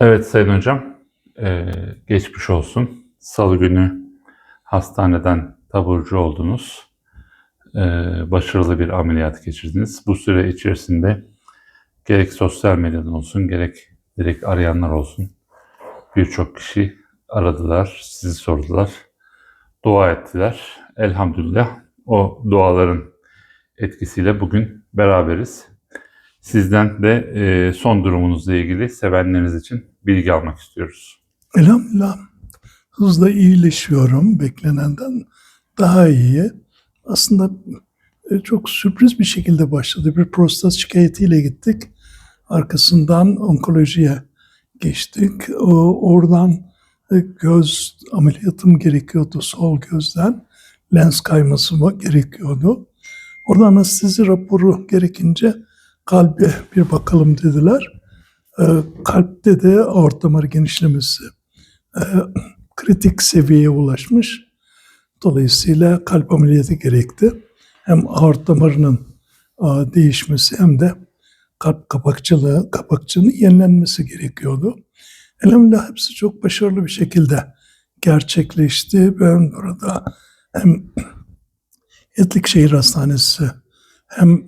Evet Sayın Hocam, eee, geçmiş olsun. Salı günü hastaneden taburcu oldunuz. Eee, başarılı bir ameliyat geçirdiniz. Bu süre içerisinde gerek sosyal medyadan olsun, gerek direkt arayanlar olsun birçok kişi aradılar, sizi sordular, dua ettiler. Elhamdülillah o duaların etkisiyle bugün beraberiz. Sizden de eee, son durumunuzla ilgili sevenleriniz için bilgi almak istiyoruz. Elhamdülillah hızla iyileşiyorum. Beklenenden daha iyi. Aslında e, çok sürpriz bir şekilde başladı. Bir prostat şikayetiyle gittik. Arkasından onkolojiye geçtik. O, oradan e, göz ameliyatım gerekiyordu sol gözden. Lens kayması gerekiyordu. Oradan anestezi raporu gerekince kalbe bir bakalım dediler. E, kalpte de aort damarı genişlemesi e, kritik seviyeye ulaşmış. Dolayısıyla kalp ameliyatı gerekti. Hem aort damarının e, değişmesi hem de kalp kapakçılığı, kapakçığının yenilenmesi gerekiyordu. Elhamdülillah hepsi çok başarılı bir şekilde gerçekleşti. Ben burada hem Etlikşehir Hastanesi hem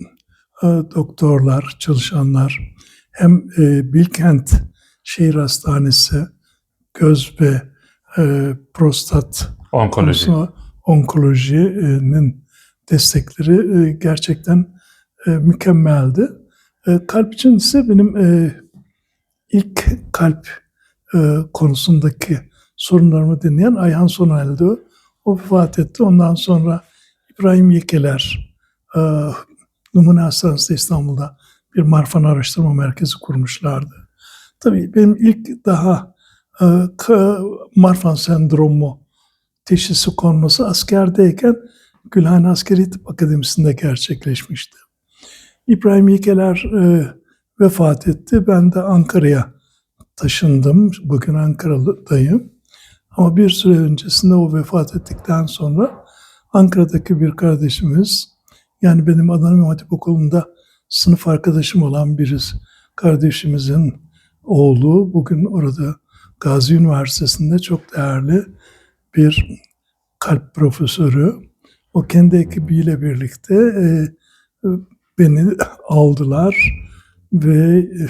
doktorlar, çalışanlar hem e, Bilkent Şehir Hastanesi göz ve e, prostat Onkoloji. onkolojinin destekleri e, gerçekten e, mükemmeldi. E, kalp için ise benim e, ilk kalp e, konusundaki sorunlarımı dinleyen Ayhan Sonel'di. O vefat etti. Ondan sonra İbrahim Yekeler e, Numune Hastanesi İstanbul'da bir Marfan Araştırma Merkezi kurmuşlardı. Tabii benim ilk daha e, Marfan sendromu teşhisi konması askerdeyken Gülhane Askeri Tıp Akademisi'nde gerçekleşmişti. İbrahim Yekeler e, vefat etti. Ben de Ankara'ya taşındım. Bugün Ankara'dayım. Ama bir süre öncesinde o vefat ettikten sonra Ankara'daki bir kardeşimiz, yani benim Adana İmam Hatip Okulu'nda sınıf arkadaşım olan birisi, kardeşimizin oğlu bugün orada Gazi Üniversitesi'nde çok değerli bir kalp profesörü. O kendi ekibiyle birlikte e, beni aldılar ve e,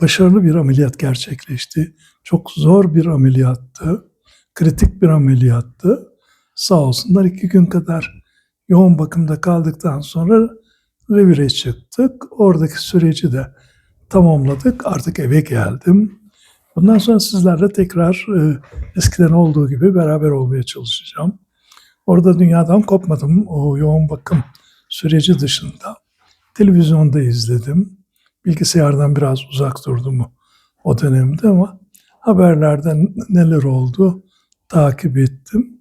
başarılı bir ameliyat gerçekleşti. Çok zor bir ameliyattı. Kritik bir ameliyattı. Sağ olsunlar iki gün kadar yoğun bakımda kaldıktan sonra revire çıktık. Oradaki süreci de tamamladık. Artık eve geldim. Bundan sonra sizlerle tekrar e, eskiden olduğu gibi beraber olmaya çalışacağım. Orada dünyadan kopmadım o yoğun bakım süreci dışında. Televizyonda izledim. Bilgisayardan biraz uzak durdum o- dönemde ama haberlerden neler oldu takip ettim.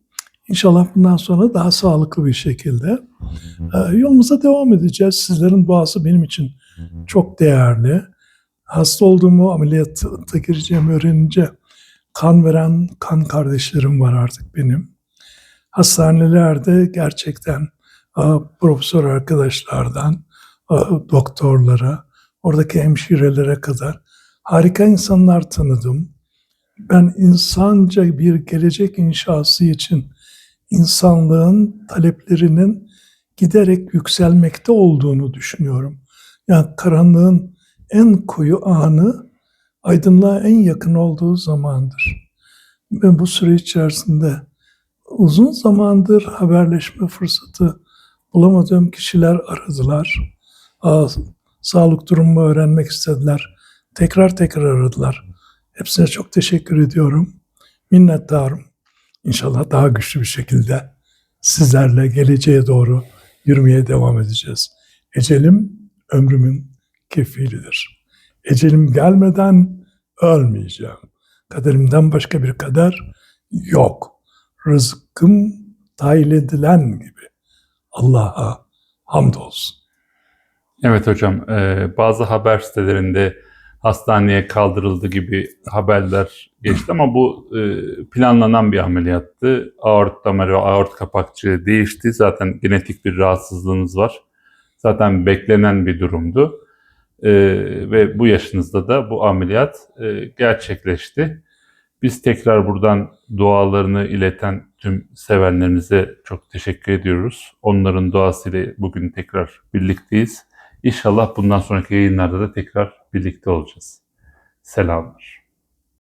İnşallah bundan sonra daha sağlıklı bir şekilde e, yolumuza devam edeceğiz. Sizlerin duası benim için çok değerli. Hasta olduğumu, ameliyata gireceğimi öğrenince kan veren kan kardeşlerim var artık benim. Hastanelerde gerçekten e, profesör arkadaşlardan e, doktorlara, oradaki hemşirelere kadar harika insanlar tanıdım. Ben insanca bir gelecek inşası için insanlığın taleplerinin giderek yükselmekte olduğunu düşünüyorum. Yani karanlığın en koyu anı aydınlığa en yakın olduğu zamandır. Ben bu süre içerisinde uzun zamandır haberleşme fırsatı bulamadığım kişiler aradılar. Aa, sağlık durumumu öğrenmek istediler. Tekrar tekrar aradılar. Hepsine çok teşekkür ediyorum. Minnettarım. İnşallah daha güçlü bir şekilde sizlerle geleceğe doğru yürümeye devam edeceğiz. Ecelim ömrümün kefilidir. Ecelim gelmeden ölmeyeceğim. Kaderimden başka bir kader yok. Rızkım tayin edilen gibi. Allah'a hamdolsun. Evet hocam, eee, bazı haber sitelerinde hastaneye kaldırıldı gibi haberler geçti ama bu eee, planlanan bir ameliyattı. Aort damarı ve aort kapakçığı değişti. Zaten genetik bir rahatsızlığınız var. Zaten beklenen bir durumdu. Ee, ve bu yaşınızda da bu ameliyat e, gerçekleşti. Biz tekrar buradan dualarını ileten tüm sevenlerimize çok teşekkür ediyoruz. Onların duasıyla bugün tekrar birlikteyiz. İnşallah bundan sonraki yayınlarda da tekrar birlikte olacağız. Selamlar.